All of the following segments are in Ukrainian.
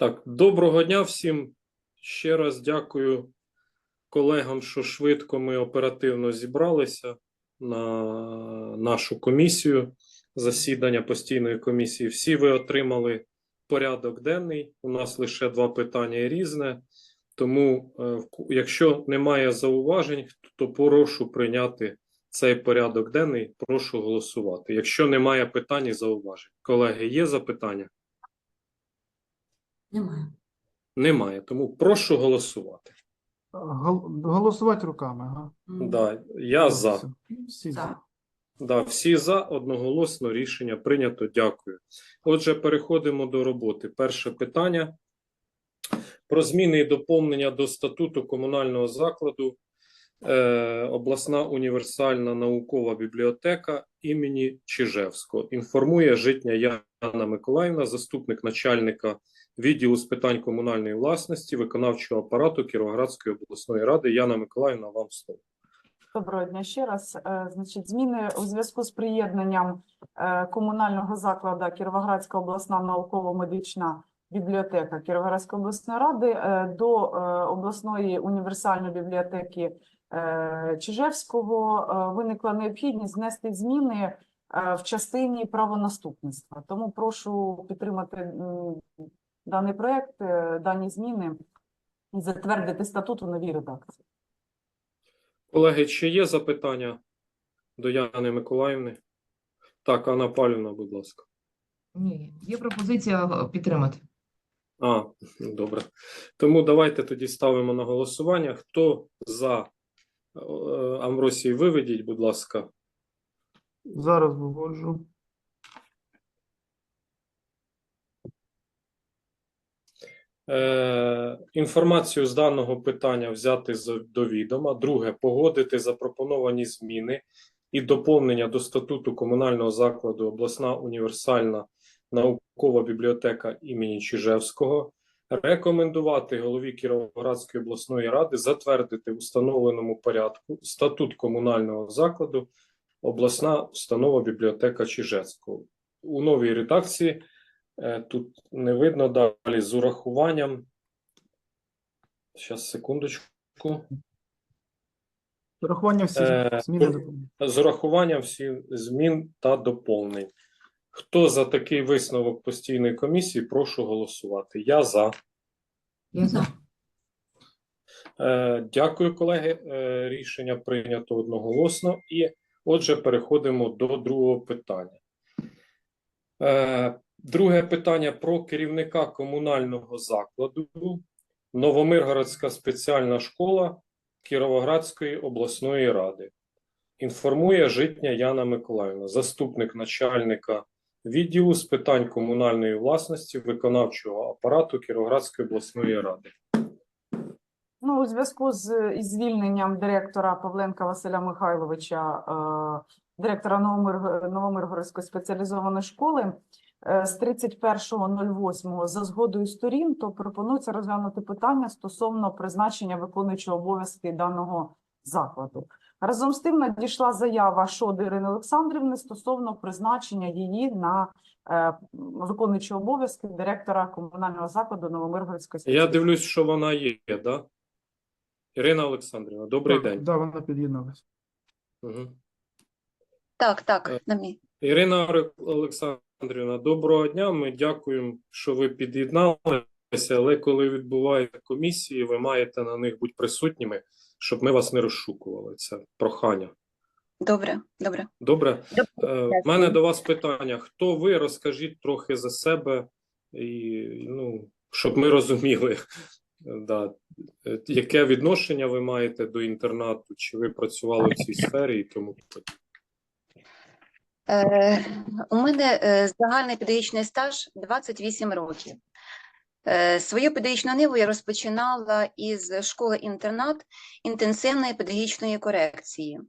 Так, доброго дня всім. Ще раз дякую колегам, що швидко ми оперативно зібралися на нашу комісію, засідання постійної комісії. Всі ви отримали порядок денний. У нас лише два питання різне. Тому, е, якщо немає зауважень, то прошу прийняти цей порядок денний. Прошу голосувати. Якщо немає питань і зауважень, колеги, є запитання? Немає. Немає, тому прошу голосувати. Гол- Голосувати руками, ага. М, Да, я за. Всі за. За. Да, всі за одноголосно рішення прийнято. Дякую. Отже, переходимо до роботи. Перше питання про зміни і доповнення до статуту комунального закладу е, обласна універсальна наукова бібліотека імені Чижевського. Інформує житня Яна Миколаївна, заступник начальника відділу з питань комунальної власності, виконавчого апарату Кіровоградської обласної ради. Яна Миколаївна, вам слово. Доброго дня ще раз. Е, Значить, зміни у зв'язку з приєднанням е, комунального закладу Кіровоградська обласна науково-медична бібліотека Кіровоградської обласної ради е, до обласної універсальної бібліотеки Чижевського виникла необхідність внести зміни в частині правонаступництва. Тому прошу підтримати даний проект, е, дані зміни і затвердити статут у новій редакції. Колеги, чи є запитання до Яни Миколаївни? Так, Анна Павлівна, будь ласка. Ні, є пропозиція е, підтримати. А, добре. Тому давайте тоді ставимо на голосування. Хто за Е, Амросій, виведіть, будь ласка. Зараз виводжу. Е, інформацію з даного питання взяти до відома. Друге, погодити запропоновані зміни і доповнення до статуту комунального закладу обласна універсальна наукова бібліотека імені Чижевського. Рекомендувати голові Кіровоградської обласної ради затвердити в установленому порядку статут комунального закладу обласна установа бібліотека Чижевського. У новій редакції Тут не видно далі з урахуванням. Зараз, секундочку. Врахування всіх Е, змін ну, доповнень. З урахуванням всіх змін та доповнень. Хто за такий висновок постійної комісії, прошу голосувати. Я за. Я за. Е, Дякую, колеги. Е, Рішення прийнято одноголосно. І отже, переходимо до другого питання. Е, Друге питання про керівника комунального закладу Новомиргородська спеціальна школа Кіровоградської обласної ради. Інформує житня Яна Миколаївна, заступник начальника відділу з питань комунальної власності виконавчого апарату Кіровоградської обласної ради. Ну, у зв'язку з із звільненням директора Павленка Василя Михайловича, е, директора Новомир, Новомиргородської спеціалізованої школи, з 31.08 за згодою сторін, то пропонується розглянути питання стосовно призначення виконуючого обов'язки даного закладу. Разом з тим надійшла заява щодо Ірини Олександрівни стосовно призначення її на е, виконуючого обов'язки директора комунального закладу Новомиргородської Я дивлюсь, що вона є, да? Ірина Олександрівна, добрий Так, день. Да, вона під'єдналась. Угу. Так, Е, так, на мій. Ірина Ре- Олександрівна, доброго дня. Ми дякуємо, що ви під'єдналися, але коли відбуваються комісії, ви маєте на них бути присутніми, щоб ми вас не розшукували. Це прохання. Добре, добре. Добре? Добре, Е, мене до вас питання. Хто ви? Розкажіть трохи за себе, і, ну, щоб ми розуміли, да, яке відношення ви маєте до інтернату, чи ви працювали в цій сфері і тому подібне. Е, у мене е, загальний педагогічний стаж 28 років. Е, свою педагогічну ниву я розпочинала із школи-інтернат інтенсивної педагогічної корекції,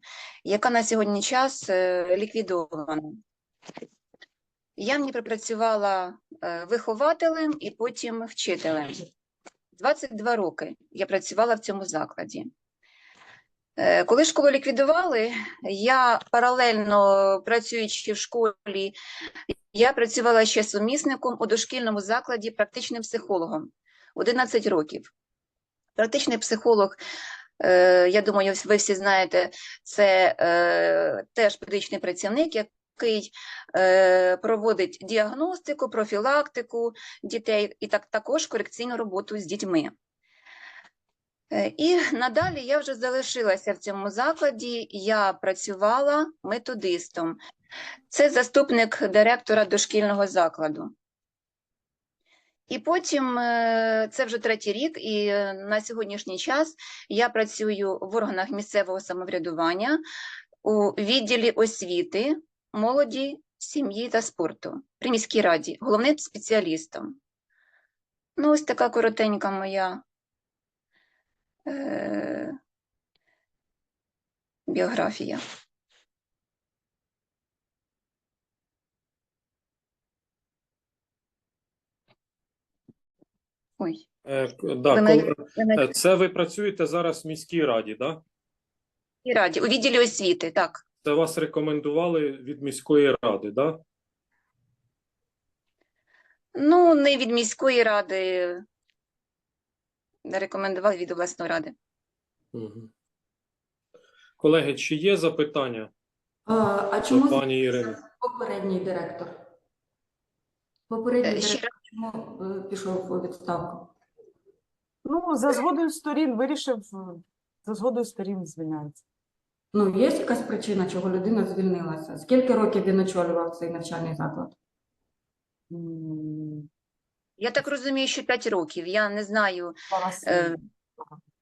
яка на сьогодні час ліквідована. Я в ній пропрацювала вихователем і потім вчителем. 22 роки я працювала в цьому закладі. Е, Коли школу ліквідували, я паралельно працюючи в школі, я працювала ще сумісником у дошкільному закладі практичним психологом 11 років. Практичний психолог, е, я думаю, ви всі знаєте, це е, теж педагогічний працівник, який проводить діагностику, профілактику дітей і так, також корекційну роботу з дітьми. Е, І надалі я вже залишилася в цьому закладі. Я працювала методистом. Це заступник директора дошкільного закладу. І потім, е, це вже третій рік, і е, на сьогоднішній час я працюю в органах місцевого самоврядування у відділі освіти, молоді, сім'ї та спорту при міській раді, головним спеціалістом. Ну, ось така коротенька моя е, біографія. Ой, Е, да, Ви кол- на е, Це ви працюєте зараз в міській раді, да? міській раді, у відділі освіти, так. Це вас рекомендували від міської ради, да? Ну, не від міської ради, рекомендували від обласної ради. Угу. Колеги, чи є запитання А, а чому пані Ірини? попередній директор? Попередній Е, ще директор чому е, пішов у відставку? Ну, за згодою сторін вирішив, е, за згодою сторін звільняється. Ну, є якась причина, чого людина звільнилася? Скільки років він очолював цей навчальний заклад? М, Я так розумію, що 5 років. Я не знаю, Е,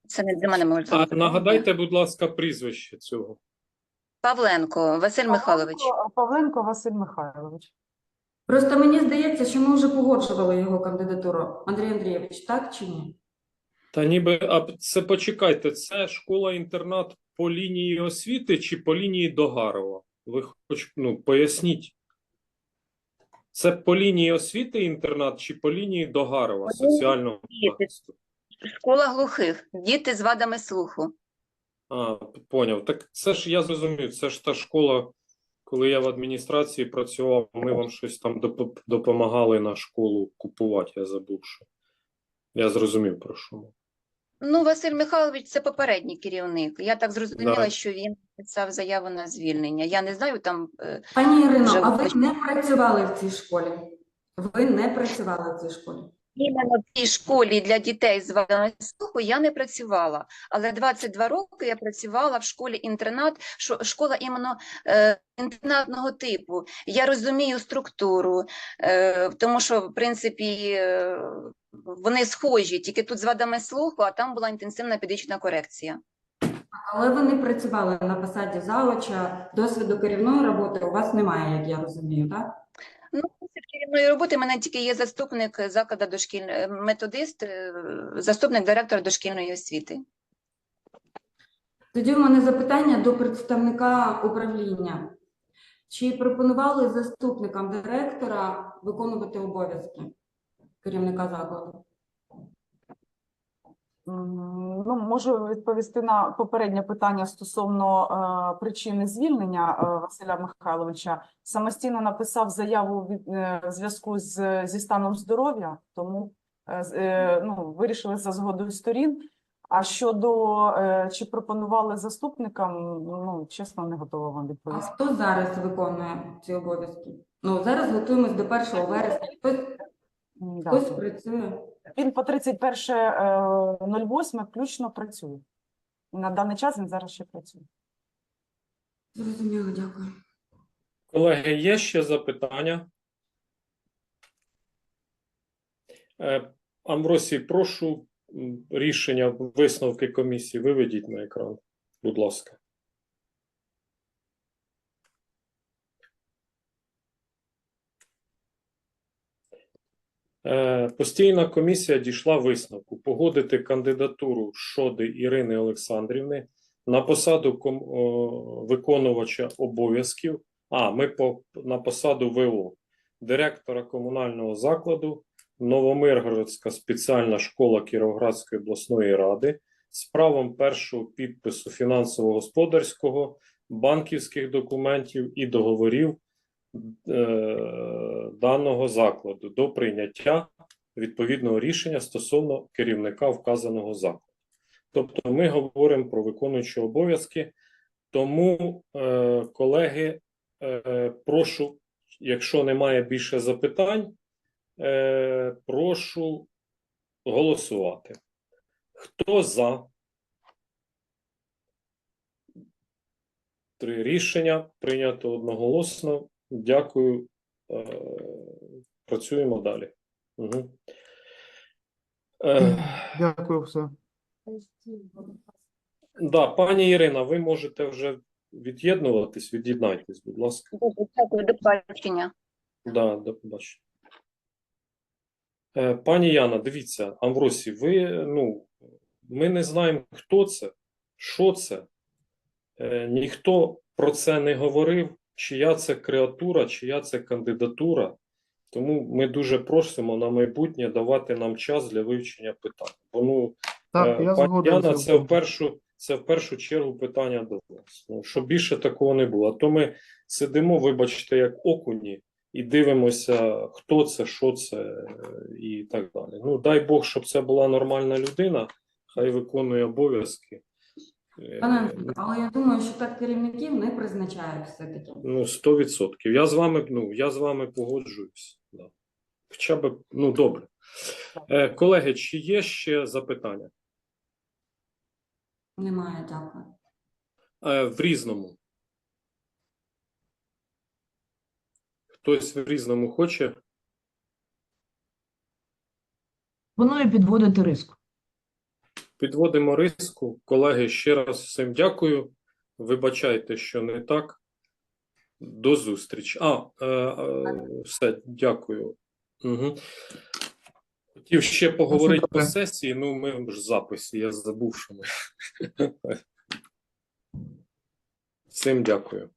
це не для мене може А нагадайте, будь ласка, прізвище цього. Павленко Василь Михайлович. Павленко, Павленко Василь Михайлович. Просто мені здається, що ми вже погоджували його кандидатуру. Андрій Андрійович, так чи ні? Та ніби, а це почекайте, це школа-інтернат по лінії освіти чи по лінії Догарова? Ви хоч ну, поясніть. Це по лінії освіти інтернат чи по лінії Догарова соціального захисту? Школа глухих, діти з вадами слуху. А, поняв. Так це ж я зрозумів, це ж та школа, коли я в адміністрації працював, ми вам щось там допомагали на школу купувати, я забув, що. Я зрозумів, про що. Ну, Василь Михайлович це попередній керівник. Я так зрозуміла, Да. що він писав заяву на звільнення. Я не знаю там. е, Пані Ірино, Вже а ви не працювали в цій школі? Ви не працювали в цій школі? Іменно в цій школі для дітей з слуху я не працювала, але 22 роки я працювала в школі-інтернат, школа іменно е, інтернатного типу. Я розумію структуру, е, тому що, в принципі, е, вони схожі, тільки тут з вадами слуху, а там була інтенсивна педагогічна корекція. Але ви не працювали на посаді завуча, досвіду керівної роботи у вас немає, як я розумію, так? Ну, після керівної роботи в мене тільки є заступник закладу дошкільної методист, е, заступник директора дошкільної освіти. Тоді в мене запитання до представника управління. Чи пропонували заступникам директора виконувати обов'язки керівника закладу? Ну, можу відповісти на попереднє питання стосовно е, причини звільнення е, Василя Михайловича. Самостійно написав заяву від, е, в зв'язку з, зі станом здоров'я, тому е, е, ну, вирішили за згодою сторін. А щодо е, чи пропонували заступникам, ну чесно, не готова вам відповісти. А хто зараз виконує ці обов'язки? Ну, зараз готуємось до 1 вересня. Хтось, да. хтось працює. Він по 31.08 включно працює. На даний час він зараз ще працює. Зрозуміло, дякую. Колеги, є ще запитання? Е, Амбросій, прошу м, рішення, висновки комісії виведіть на екран, будь ласка. Постійна комісія дійшла висновку погодити кандидатуру Шоди Ірини Олександрівни на посаду виконувача обов'язків. А, ми по, на посаду ВО, директора комунального закладу, Новомиргородська спеціальна школа Кіровоградської обласної ради з правом першого підпису фінансово-господарського, банківських документів і договорів е, даного закладу до прийняття відповідного рішення стосовно керівника вказаного закладу. Тобто ми говоримо про виконуючі обов'язки, тому, е, колеги, е, прошу, якщо немає більше запитань, е, прошу голосувати. Хто за? Рішення прийнято одноголосно. Дякую. Е, Працюємо далі. Угу. Дякую, все. да, пані Ірина, ви можете вже від'єднуватись, від'єднайтесь, будь ласка. Дякую, до побачення. Да, до побачення. Е, Пані Яна, дивіться, Амвросій, ви, ну, ми не знаємо, хто це, що це. Ніхто про це не говорив, чия це креатура, чия це кандидатура. Тому ми дуже просимо на майбутнє давати нам час для вивчення питань. Бо ну, Так, Е, я пані. Яна, це в першу, це в першу чергу питання до вас. Ну, щоб більше такого не було. А то ми сидимо, вибачте, як окуні, і дивимося, хто це, що це е, і так далі. Ну, дай Бог, щоб це була нормальна людина, хай виконує обов'язки. Е, Пане Андрію, але я думаю, що так керівників не призначають все-таки. Ну, 100%. Я з вами, ну, я з вами погоджуюсь. Да. Хоча б, ну, добре. Е, колеги, чи є ще запитання? Немає, дякую. Е, в різному. Хтось в різному хоче? Пропоную підводити риск. Підводимо риску. Колеги, ще раз всім дякую. Вибачайте, що не так. До зустрічі. А, е, е, все, дякую. Угу. Хотів ще поговорити по сесії, ну ми ж в записі, я забув, що ми. Всім дякую.